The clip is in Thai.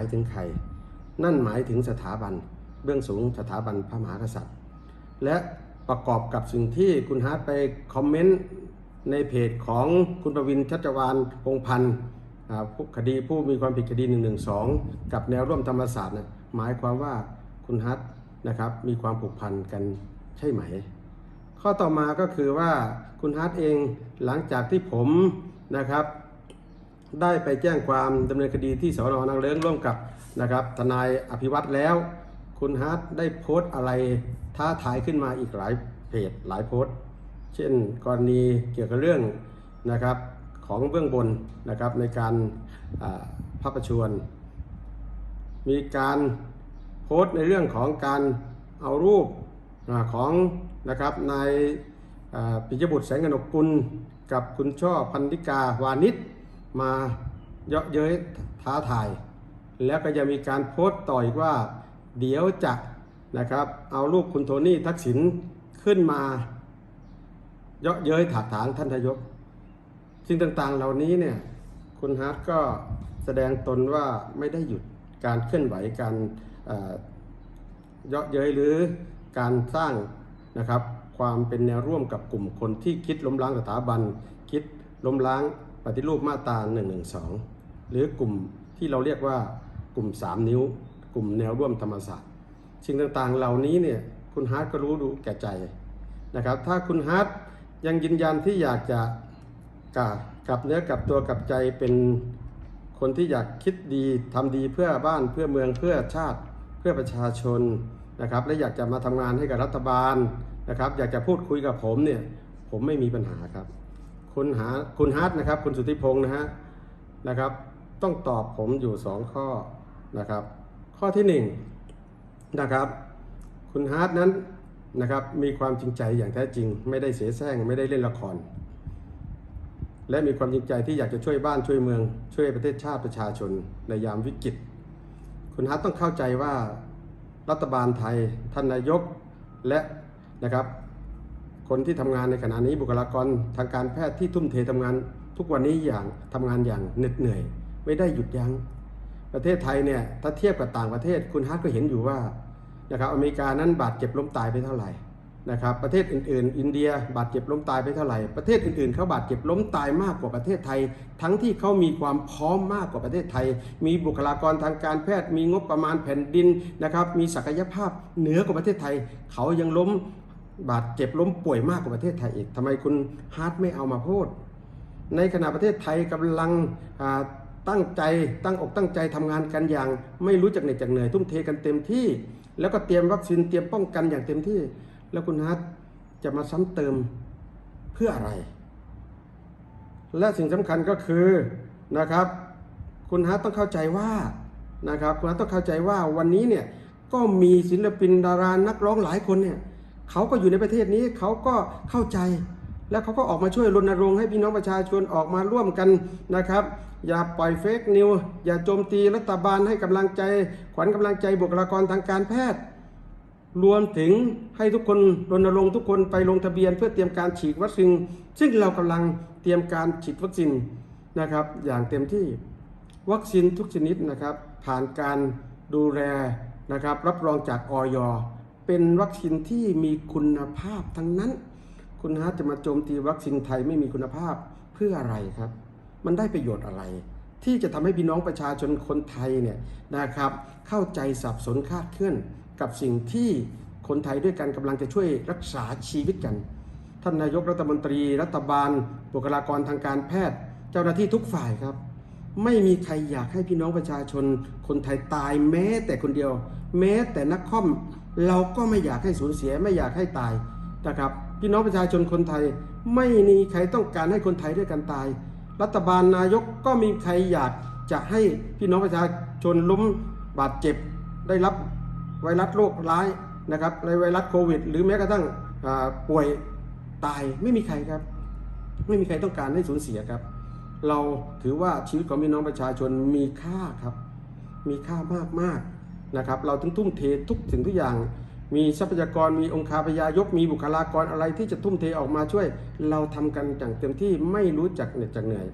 ายถึงใคร นั่นหมายถึงสถาบันเบื้องสูงสถาบันพระมหากษัตริย์ และประกอบกับสิ่งที่คุณฮาร์ดไปคอมเมนต์ในเพจของคุณประวินชัชวานพงพันธ์คดีผู้มีความผิดคดี 112 กับแนวร่วมธรรมศาสตร์นะหมายความว่าคุณฮัทนะครับมีความผูกพันกันใช่ไหม ข้อต่อมาก็คือว่าคุณฮาร์ดเองหลังจากที่ผมนะครับ ได้ไปแจ้งความดำเนินคดีที่สอนอนางเลิ้งร่วมกับนะครับทนายอภิวัตรแล้ว คุณฮาร์ดได้โพสต์อะไรท้าทายขึ้นมาอีกหลายเพจหลายโพสต์ เช่นกรณีเกี่ยวกับเรื่องนะครับของเบื้องบนนะครับในการอ่าพรประชวรมีการโพสต์ในเรื่องของการเอารูปอของนะครับนายปิยบุตรแสงกนกกุล กับคุณช่อพันธิกาวานิช มาเยาะเย้ยท้าทาย แล้วก็จะมีการโพสต์ต่ออีกว่า เดี๋ยวจะนะครับ เอารูปคุณโทนี่ทักษิณขึ้นมาเยาะเย้ยถากถางท่านนายกสิ่งต่างๆเหล่านี้เนี่ยคุณฮาร์ดก็แสดงตนว่าไม่ได้หยุดการเคลื่อนไหวการเอ่อเยาะเย้ยหรือการสร้างนะครับ ความเป็นแนวร่วมกับกลุ่มคนที่คิดล้มล้างสถาบัน คิดล้มล้าง ปฏิรูปมาตรา1นึหรือกลุ่มที่เราเรียกว่ากลุ่ม 3 นิ้ว กลุ่มแนวร่วมธรรมศาสตร์สิ่งต่างๆ เหล่านี้เนี่ยคุณฮาร์ดก็รู้ดูแก่ใจนะครับ ถ้าคุณฮาร์ดยังยืนยันที่อยากจะกะกลับเนื้อกลับตัวกลับใจเป็นคนที่อยากคิดดีทำดีเพื่อบ้านเพื่อเมืองเพื่อชาติเพื่อประชาชนนะครับและอยากจะมาทำงานให้กับรัฐบาลนะครับ อยากจะพูดคุยกับผมเนี่ยผมไม่มีปัญหาครับ คุณหาคุณฮาร์ดนะครับ คุณสุทธิพงศ์นะฮะนะครับ ต้องตอบผมอยู่สองข้อนะครับ ข้อที่หนึ่งนะครับ คุณฮาร์ดนั้นนะครับมีความจริงใจอย่างแท้จริง ไม่ได้เสียแซงไม่ได้เล่นละคร และมีความจริงใจที่อยากจะช่วยบ้านช่วยเมือง ช่วยประเทศชาติประชาชนในยามวิกฤต คุณฮาร์ดต้องเข้าใจว่ารัฐบาลไทยท่านนายกและนะครับ คนที่ทำงานในขณะนี้บุคลากรทางการแพทย์ที่ทุ่มเททำงาน ทุกวันนี้อย่างทำงานอย่างเหน็ดเหนื่อย ไม่ได้หยุดยัง้งประเทศไทยเนี่ยถ้าเทียบกับต่างประเทศคุณฮาร์ดก็เห็นอยู่ว่านะครับอเมริกานั้นบาดเจ็บล้มตายไปเท่าไหร่นะครับประเทศอื่นๆ อินเดียบาดเจ็บล้มตายไปเท่าไหร่ประเทศอื่นๆเขาบาดเจ็บล้มตายมากกว่าประเทศไทย ทั้งที่เขามีความพร้อมมากกว่าประเทศไทย มีบุคลากรทางการแพทย์มีงบประมาณแผ่นดินนะครับมีศักยภาพเหนือกว่าประเทศไทย เขายังล้ม บาดเจ็บล้มป่วยมากกว่าประเทศไทยอีกทำไมคุณฮาร์ดไม่เอามาพูด ในขณะประเทศไทยกำลังตั้งใจตั้งอกตั้งใจทำงานกันอย่าง ไม่รู้จักเหน็ดจักเหนื่อยทุ่มเทกันเต็มที่ แล้วก็เตรียมวัคซีนเตรียมป้องกันอย่างเต็มที่ แล้วคุณฮัทจะมาซ้ำเติมเพื่ออะไร และสิ่งสำคัญก็คือนะครับ คุณฮัทต้องเข้าใจว่านะครับคุณฮัทต้องเข้าใจว่าวันนี้เนี่ยก็มีศิลปินดารานักร้องหลายคนเนี่ย เขาก็อยู่ในประเทศนี้เขาก็เข้าใจ แล้วเขาก็ออกมาช่วยรณรงค์ให้พี่น้องประชาชนออกมาร่วมกันนะครับ อย่าปล่อยเฟกนิวอย่าโจมตีรัฐบาลให้กำลังใจ ขวัญกำลังใจบุคลากรทางการแพทย์ รวมถึงให้ทุกคนรณรงค์ทุกคนไปลงทะเบียนเพื่อเตรียมการฉีดวัคซีนซึ่งเรากำลังเตรียมการฉีดวัคซีนนะครับ อย่างเต็มที่วัคซีนทุกชนิดนะครับ ผ่านการดูแลนะครับ รับรองจากออย เป็นวัคซีนที่มีคุณภาพทั้งนั้น คุณฮาร์ทจะมาโจมตีวัคซีนไทยไม่มีคุณภาพเพื่ออะไรครับ มันได้ประโยชน์อะไร ที่จะทำให้พี่น้องประชาชนคนไทยเนี่ยนะครับเข้าใจสับสนคาดเคลื่อนกับสิ่งที่คนไทยด้วยกันกำลังจะช่วยรักษาชีวิตกัน ท่านนายกรัฐมนตรีรัฐบาล บุคลากรทางการแพทย์ เจ้าหน้าที่ทุกฝ่ายครับ ไม่มีใครอยากให้พี่น้องประชาชนคนไทยตายแม้แต่คนเดียว แม้แต่นักคอม เราก็ไม่อยากให้สูญเสียไม่อยากให้ตายนะครับพี่น้องประชาชนคนไทยไม่มีใครต้องการให้คนไทยด้วยกันตาย รัฐบาลนายกก็มีใครอยากจะให้พี่น้องประชาชนล้มบาดเจ็บ ได้รับไวรัสโรคร้ายนะครับในไวรัสโควิด หรือแม้กระทั่งป่วยตายไม่มีใครครับ ไม่มีใครต้องการให้สูญเสียครับ เราถือว่าชีวิตของพี่น้องประชาชนมีค่าครับ มีค่ามากมากๆ นะครับ เราถึงทุ่มเททุกสิ่งทุกอย่าง มีทรัพยากรมีองค์คาพยายกมีบุคลากรอะไรที่จะทุ่มเทออกมาช่วย เราทำกันอย่างเต็มที่ไม่รู้จักเหน็ดจากเหนื่อย